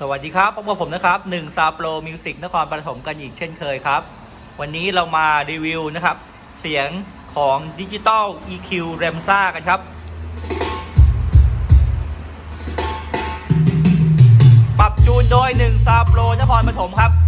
สวัสดีครับพบกับผมนะครับ1ซาโปรมิวสิกนครปฐมกันอีกเช่นเคยครับ วันนี้เรามารีวิวนะครับ เสียงของดิจิตอล EQ r a m s a กันครับ ปรับจูนโดย1ซาโปรนครปฐมครับ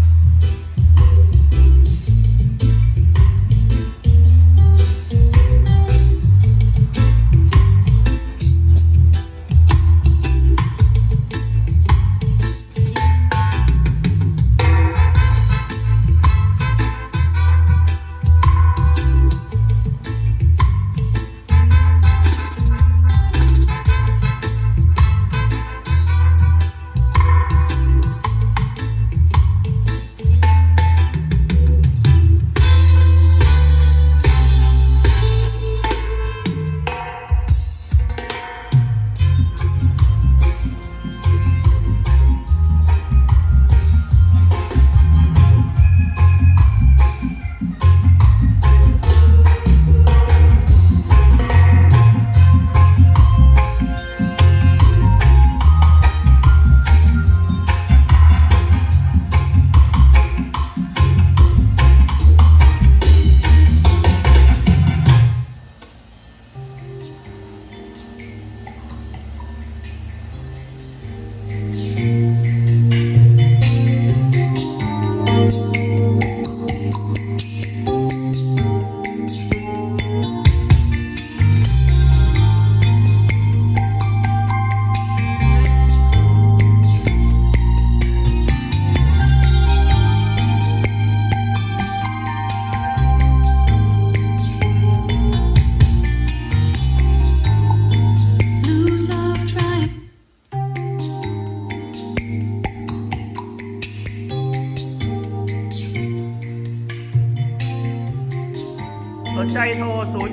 สนใจโทร 082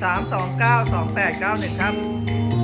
329 2891 ครับ